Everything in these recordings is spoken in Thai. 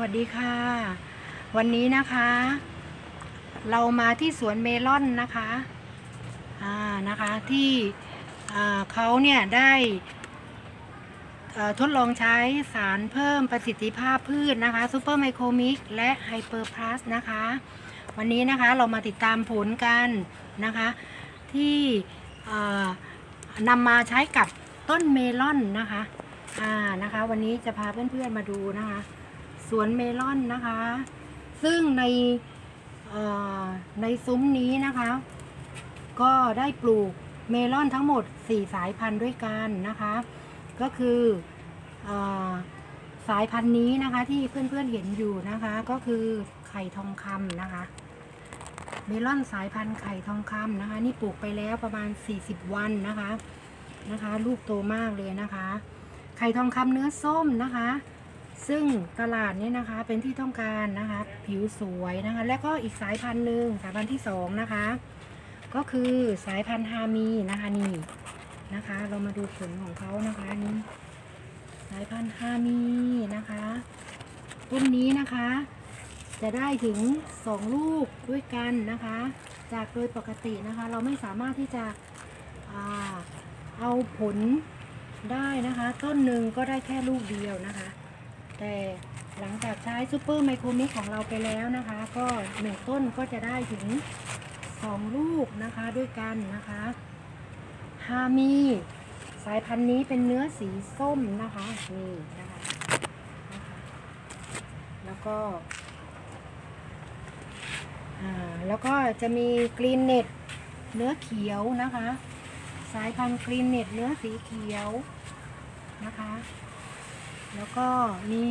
วัสดีค่ะ วันนี้นะคะ เรามาที่สวนเมลอนนะคะอ่านะคะที่เขาเนี่ยได้ทดลองใช้สารเพิ่มประสิทธิภาพพืชนะคะซูเปอร์ไมโครมิกและไฮเปอร์พลัสนะคะ วันนี้นะคะเรามาติดตามผลกันนะคะ ที่นำมาใช้กับต้นเมลอนนะคะอ่านะคะ วันนี้จะพาเพื่อนๆมาดูนะคะ สวนเมลอนนะคะ ซึ่งในในซุ้มนี้นะคะ ก็ได้ปลูกเมลอนทั้งหมด 4 สายพันธุ์ด้วยกันนะคะ ก็คือเออสายพันธุ์นี้นะคะที่เพื่อนๆเห็นอยู่นะคะ ก็คือไข่ทองคำนะคะ เมลอนสายพันธุ์ไข่ทองคำนะคะ นี่ปลูกไปแล้วประมาณ 40 วันนะคะนะคะ ลูกโตมากเลยนะคะ ไข่ทองคำเนื้อส้มนะคะ ซึ่งตลาดนี้นะคะเป็นที่ต้องการนะคะ ผิวสวยนะคะ และก็อีกสายพันธุ์หนึ่งสายพันธุ์ที่สองนะคะ ก็คือสายพันธุ์ฮามีนะคะนี่นะคะ เรามาดูผลของเขานะคะนี่สายพันธุ์ฮามีนะคะต้นนี้นะคะ จะได้ถึงสองลูกด้วยกันนะคะ จากโดยปกตินะคะ เราไม่สามารถที่จะอเอาผลได้นะคะ ต้นหนึ่งก็ได้แค่ลูกเดียวนะคะ แต่หลังจากใช้ซูเปอร์ไมโครมิกของเราไปแล้วนะคะ ก็หนึ่งต้นก็จะได้ถึงสองลูกนะคะด้วยกันนะคะฮามีสายพันธุ์นี้เป็นเนื้อสีส้มนะคะนี่นะคะแล้วก็อ่าแล้วก็จะมีกรีนเน็ตเนื้อเขียวนะคะ สายพันธุ์กรีนเน็ตเนื้อสีเขียวนะคะ แล้วก็มี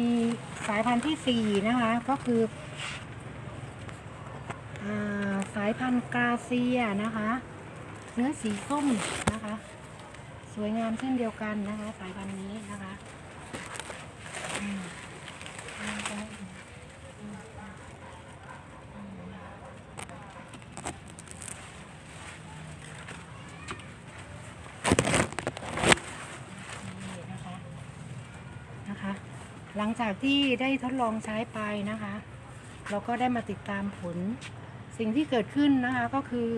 สายพันธุ์ที่สี่นะคะ ก็คืออสายพันธุ์กาเซียนะคะ เนื้อสีส้มนะคะ สวยงามเช่นเดียวกันนะคะ สายพันธุ์นี้นะคะอืมอืมอืมอืมอืมนี่นะคะ นะคะ หลังจากที่ได้ทดลองใช้ไปนะคะ เราก็ได้มาติดตามผล สิ่งที่เกิดขึ้นนะคะก็คือ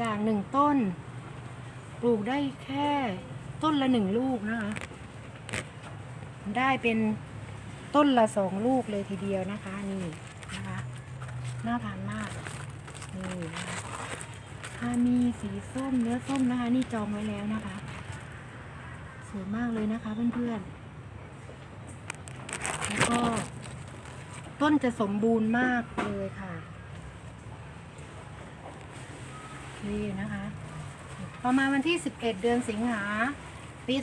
จากหนึ่งต้น ปลูกได้แค่ต้นละหนึ่งลูกนะคะ ได้เป็นต้นละสองลูกเลยทีเดียวนะคะนี่นะคะน่าทานมากนี่นะคะถ้ามีสีส้มเนื้อส้มนะคะ นี่จองไว้แล้วนะคะสวยมากเลยนะคะเพื่อนๆ แล้วก็ต้นจะสมบูรณ์มากเลยค่ะ นี่นะคะ ประมาณวันที่ 11 เดือนสิงหา ปี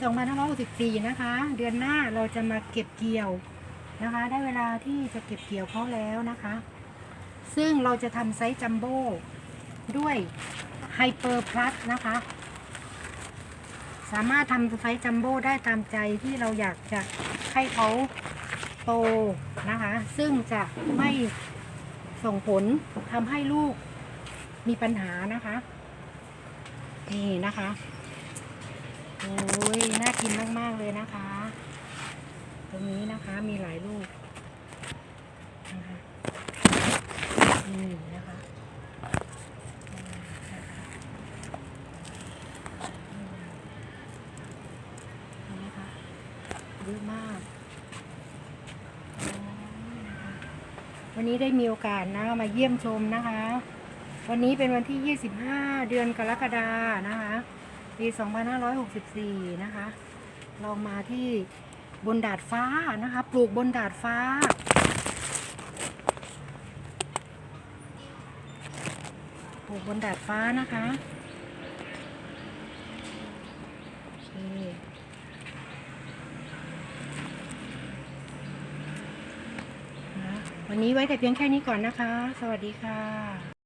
2564นะคะ เดือนหน้าเราจะมาเก็บเกี่ยวนะคะ ได้เวลาที่จะเก็บเกี่ยวเขาแล้วนะคะ ซึ่งเราจะทำไซส์จัมโบ้ด้วยไฮเปอร์พลัสนะคะ สามารถทำไซส์จัมโบ้ได้ตามใจที่เราอยากจะให้เขา โตนะคะ ซึ่งจะไม่ส่งผลทำให้ลูกมีปัญหานะคะ นี่นะคะโอ้ยน่ากินมาก ๆ เลยนะคะ ตรงนี้นะคะมีหลายลูกนะคะนี่นะคะอืมนะคะอืมนี่นะคะเยอะมากโอ้ยนะคะ วันนี้ได้มีโอกาสนะมาเยี่ยมชมนะคะ วันนี้เป็นวันที่ 25 เดือนกรกฎานะคะปี 2564 นะคะเรามาที่บนดาดฟ้านะคะ ปลูกบนดาดฟ้า ปลูกบนดาดฟ้านะคะโอเคนะ วันนี้ไว้แต่เพียงแค่นี้ก่อนนะคะ สวัสดีค่ะ